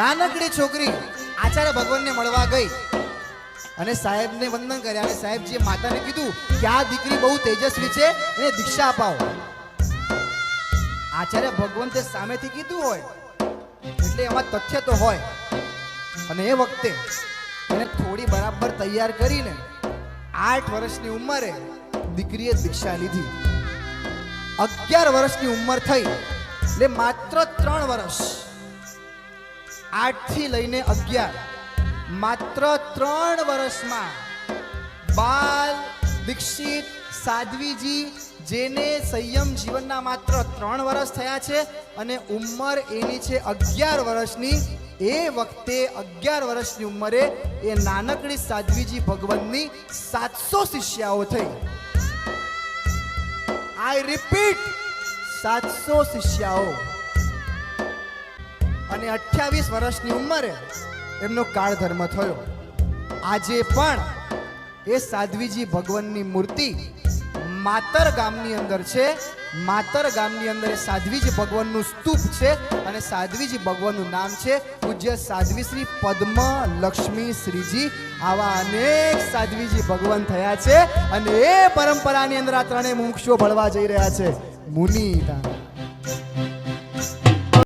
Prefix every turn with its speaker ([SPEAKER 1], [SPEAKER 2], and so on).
[SPEAKER 1] નાનકડી છોકરી આચાર્ય ભગવાનને મળવા ગઈ અને સાહેબને વંદન કર્યા અને સાહેબજીએ માતાને કીધું કે આ દીકરી બહુ તેજસ્વી છે, એને દીક્ષા અપાવો. આચાર્ય ભગવંતે સામેથી કીધું હોય, એટલે એમાં તથ્ય તો હોય. અને એ વખતે એને થોડી બરાબર તૈયાર કરીને આઠ વર્ષની ઉંમરે દીકરીએ દીક્ષા લીધી. અગિયાર વર્ષની ઉંમર થઈ, એટલે માત્ર ત્રણ વર્ષ આઠથી લઈને અગિયાર. માત્ર ત્રણ વર્ષમાં બાલ દીક્ષિત સાધ્વીજી, જેને સંયમ જીવનના માત્ર ત્રણ વર્ષ થયા છે અને ઉંમર એની છે અગિયાર વર્ષની, એ વખતે અગિયાર વર્ષની ઉંમરે એ નાનકડી સાધ્વીજી ભગવાનની સાતસો શિષ્યાઓ થઈ. આઈ રિપીટ સાતસો શિષ્યાઓ. અને અઠ્યાવીસ વર્ષની ઉંમરે એમનો કાળ ધર્મ થયો. આજે પણ એ સાધ્વીજી ભગવાનની મૂર્તિ માતર ગામની અંદર છે. માતર ગામની અંદર એ સાધ્વીજી ભગવાનનું સ્તૂપ છે અને સાધ્વીજી ભગવાનનું નામ છે પૂજ્ય સાધ્વી શ્રી પદ્મ લક્ષ્મી શ્રીજી. આવા અનેક સાધ્વીજી ભગવાન થયા છે અને એ પરંપરાની અંદર આ ત્રણેય મોક્ષો ભળવા જઈ રહ્યા છે. મુનિ